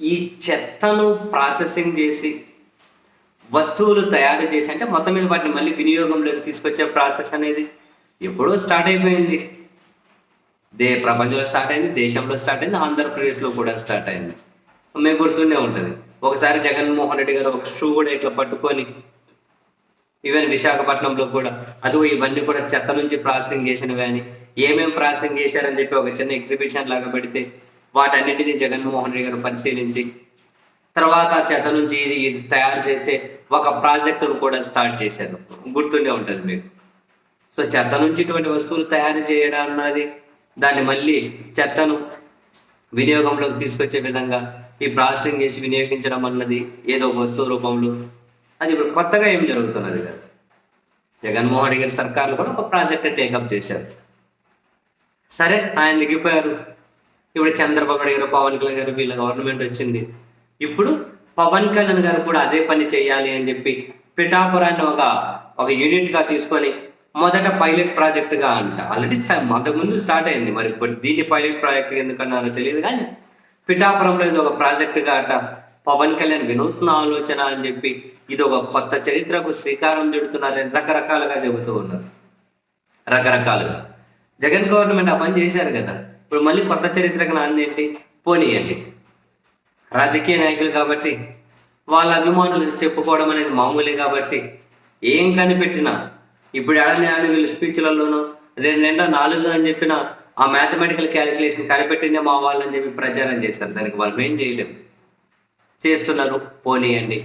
ఈ చెత్తను ప్రాసెసింగ్ చేసి వస్తువులు తయారు చేసి అంటే మొత్తం మీద వాటిని మళ్ళీ వినియోగంలోకి తీసుకొచ్చే ప్రాసెస్ అనేది ఎప్పుడో స్టార్ట్ అయిపోయింది. దే ప్రపంచంలో స్టార్ట్ అయింది దేశంలో స్టార్ట్ అయింది ఆంధ్రప్రదేశ్లో కూడా స్టార్ట్ అయింది. మేము గుర్తుండే ఉంటుంది. ఒకసారి జగన్మోహన్ రెడ్డి గారు ఒక షూ కూడా ఇట్లా పట్టుకొని ఈవెన్ విశాఖపట్నంలో కూడా అదిగో ఇవన్నీ కూడా చెత్త నుంచి ప్రాసెసింగ్ చేసినవి అని ఏమేమి ప్రాసెసింగ్ చేశారని చెప్పి ఒక చిన్న ఎగ్జిబిషన్ లాగా పెడితే వాటన్నిటిని జగన్మోహన్ రెడ్డి గారు పరిశీలించి తర్వాత చెత్త నుంచి ఇది ఇది తయారు చేసే ఒక ప్రాజెక్టును కూడా స్టార్ట్ చేశారు. గుర్తుండే ఉంటుంది మీకు. సో చెత్త నుంచి ఇటువంటి వస్తువులు తయారు చేయడం అన్నది దాన్ని మళ్ళీ చెత్తను వినియోగంలోకి తీసుకొచ్చే విధంగా ఈ ప్రాసెసింగ్ చేసి వినియోగించడం అన్నది ఏదో ఒక వస్తువు రూపంలో. అది ఇప్పుడు కొత్తగా ఏం జరుగుతున్నది కదా? జగన్మోహన్ రెడ్డి గారి సర్కార్లు కూడా ఒక ప్రాజెక్ట్ టేకప్ చేశారు. సరే ఆయన దిగిపోయారు. ఇప్పుడు చంద్రబాబు నాయుడు గారు పవన్ కళ్యాణ్ గారు వీళ్ళ గవర్నమెంట్ వచ్చింది. ఇప్పుడు పవన్ కళ్యాణ్ గారు కూడా అదే పని చేయాలి అని చెప్పి పిఠాపురాన్ని ఒక ఒక యూనిట్గా తీసుకొని మొదట పైలట్ ప్రాజెక్ట్గా అంట. ఆల్రెడీ ముందు స్టార్ట్ అయింది. మరి దీన్ని పైలట్ ప్రాజెక్ట్ ఎందుకన్నారో తెలియదు కానీ పిఠాపురంలో ఇది ఒక ప్రాజెక్టుగా అంట. పవన్ కళ్యాణ్ వినూత్న ఆలోచన అని చెప్పి ఇది ఒక కొత్త చరిత్రకు శ్రీకారం చుడుతున్నారని రకరకాలుగా చెబుతూ ఉన్నారు. రకరకాలుగా. జగన్ గవర్నమెంట్ ఆ పని చేశారు కదా. ఇప్పుడు మళ్ళీ కొత్త చరిత్రకు నాంది ఏంటి? పోనీయండి. రాజకీయ నాయకులు కాబట్టి వాళ్ళ అభిమానులు చెప్పుకోవడం అనేది మామూలే కాబట్టి ఏం కనిపెట్టినా ఇప్పుడు ఎడని అని వీళ్ళు స్పీచ్లలోనూ రెండు నిండా నాలుగు అని చెప్పిన ఆ మ్యాథమెటికల్ క్యాలిక్యులేషన్ కనిపెట్టిందే మా వాళ్ళని చెప్పి ప్రచారం చేస్తారు దానికి వాళ్ళు ఏం చేయలేదు చేస్తున్నారు. పోనీయండి.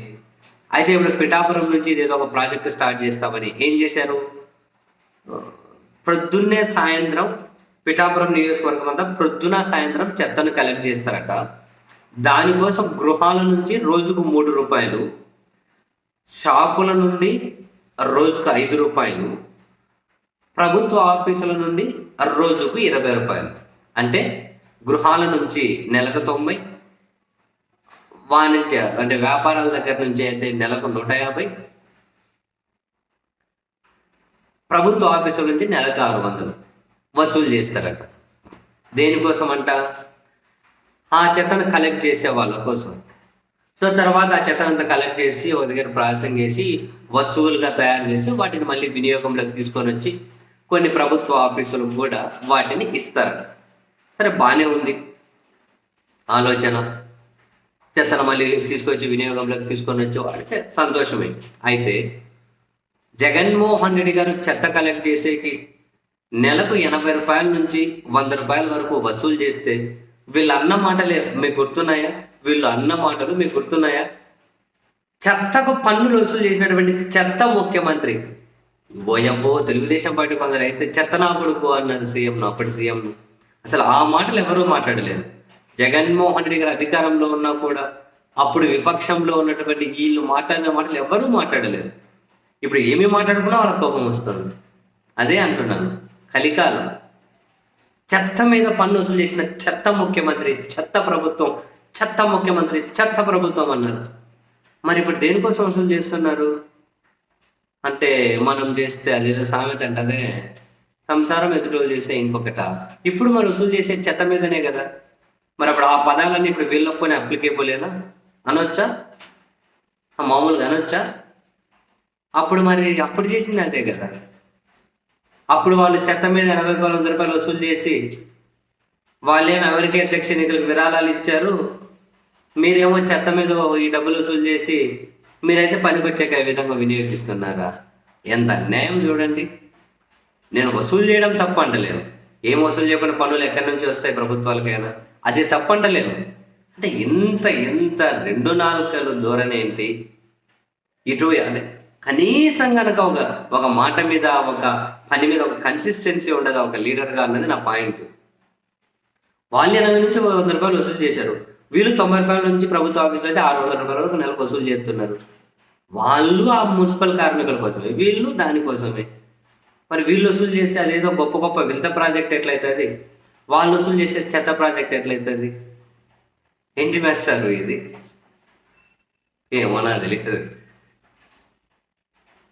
అయితే ఇప్పుడు పిఠాపురం నుంచి ఇదేదో ఏదో ఒక ప్రాజెక్ట్ స్టార్ట్ చేస్తామని ఏం చేశారు? ప్రొద్దున్నే సాయంత్రం పిఠాపురం నియోజకవర్గం అంతా ప్రొద్దున సాయంత్రం చెత్తను కలెక్ట్ చేస్తారట. దానికోసం గృహాల నుంచి రోజుకు మూడు రూపాయలు షాపుల నుండి రోజుకు ఐదు రూపాయలు ప్రభుత్వ ఆఫీసుల నుండి రోజుకు ఇరవై రూపాయలు. అంటే గృహాల నుంచి నెలకు తొంభై వాణిజ్య అంటే వ్యాపారాల దగ్గర నుంచి అయితే నెలకు నూట యాభై ప్రభుత్వ ఆఫీసుల నుంచి నెలకు ఆరు వందలు. వసూలు చేస్తారట. దేనికోసం అంట ఆ చెత్తను కలెక్ట్ చేసే వాళ్ళ కోసం. సో తర్వాత ఆ చెత్తను అంతా కలెక్ట్ చేసి ఒక దగ్గర ప్రాసెసింగ్ చేసి వస్తువులుగా తయారు చేసి వాటిని మళ్ళీ వినియోగంలోకి తీసుకొని వచ్చి కొన్ని ప్రభుత్వ ఆఫీసులకు కూడా వాటిని ఇస్తారు సరే బాగానే ఉంది. ఆలోచన. చెత్తను మళ్ళీ తీసుకొచ్చి వినియోగంలోకి తీసుకొని వచ్చి వాడితే సంతోషమే. అయితే జగన్మోహన్ రెడ్డి గారు చెత్త కలెక్ట్ చేసేకి నెలకు ఎనభై రూపాయల నుంచి వంద రూపాయల వరకు వసూలు చేస్తే వీళ్ళు అన్న మాటలే మీకు గుర్తున్నాయా? వీళ్ళు అన్న మాటలు మీకు గుర్తున్నాయా? చెత్తకు పన్నులు వసూలు చేసినటువంటి చెత్త ముఖ్యమంత్రి. బోయబ్బో తెలుగుదేశం పార్టీ కొందరు అయితే చెత్త నా కొడుకు అన్నది సీఎం అప్పటి సీఎం అసలు ఆ మాటలు ఎవరూ మాట్లాడలేరు. జగన్మోహన్ రెడ్డి గారు అధికారంలో ఉన్నా కూడా అప్పుడు విపక్షంలో ఉన్నటువంటి వీళ్ళు మాట్లాడిన మాటలు ఎవరూ మాట్లాడలేరు. ఇప్పుడు ఏమి మాట్లాడుకున్నా వాళ్ళ కోపం వస్తుంది. అదే అంటున్నాను. కలికాలం. చెత్త మీద పన్ను వసూలు చేసిన చెత్త ముఖ్యమంత్రి చెత్త ప్రభుత్వం చెత్త ముఖ్యమంత్రి చెత్త ప్రభుత్వం అన్నారు. మరి ఇప్పుడు దేనికోసం వసూలు చేస్తున్నారు? అంటే మనం చేస్తే అదేదో సామెత అంటదే సంసారం ఎదురు చేస్తే ఇంకొకట. ఇప్పుడు మరి వసూలు చేసే చెత్త మీదనే కదా. మరి అప్పుడు ఆ పదాలన్నీ ఇప్పుడు వీళ్ళొప్పుకొని అప్లికేబులేనా అనొచ్చా? ఆ మామూలుగా అనొచ్చా? అప్పుడు మరి అప్పుడు చేసింది అదే కదా. అప్పుడు వాళ్ళు చెత్త మీద ఎనభై రూపాయలు వంద రూపాయలు వసూలు చేసి వాళ్ళేం అమెరికా అధ్యక్ష ఎన్నికలకు విరాళాలు ఇచ్చారు? మీరేమో చెత్త మీద ఈ డబ్బులు వసూలు చేసి మీరైతే పనికొచ్చాక ఈ విధంగా వినియోగిస్తున్నారా? ఎంత అన్యాయం చూడండి. నేను వసూలు చేయడం తప్పు అంటలేను. ఏం వసూలు చేయకుండా పనులు ఎక్కడి నుంచి వస్తాయి ప్రభుత్వాలకైనా? అది తప్పు అంటలేను. అంటే ఇంత ఇంత రెండు నాలుకలు ధోరణి ఏంటి? ఇటు అంటే కనీసం కనుక ఒక ఒక మాట మీద ఒక పని మీద ఒక కన్సిస్టెన్సీ ఉండదు ఒక లీడర్గా అన్నది నా పాయింట్ వాళ్ళు ఎనభై నుంచి వంద రూపాయలు వసూలు చేశారు. వీళ్ళు తొంభై రూపాయల నుంచి ప్రభుత్వ ఆఫీసులో అయితే ఆరు వందల రూపాయల వరకు నెలకు వసూలు చేస్తున్నారు. వాళ్ళు ఆ మున్సిపల్ కార్మికుల కోసమే వీళ్ళు దానికోసమే మరి వీళ్ళు వసూలు చేస్తే అదేదో గొప్ప గొప్ప వింత ప్రాజెక్ట్ ఎట్లయితుంది? వాళ్ళు వసూలు చేసే చెత్త ప్రాజెక్ట్ ఎట్లయితుంది? ఏంటి మాస్టర్ ఇది? ఏమో నాకు తెలియదు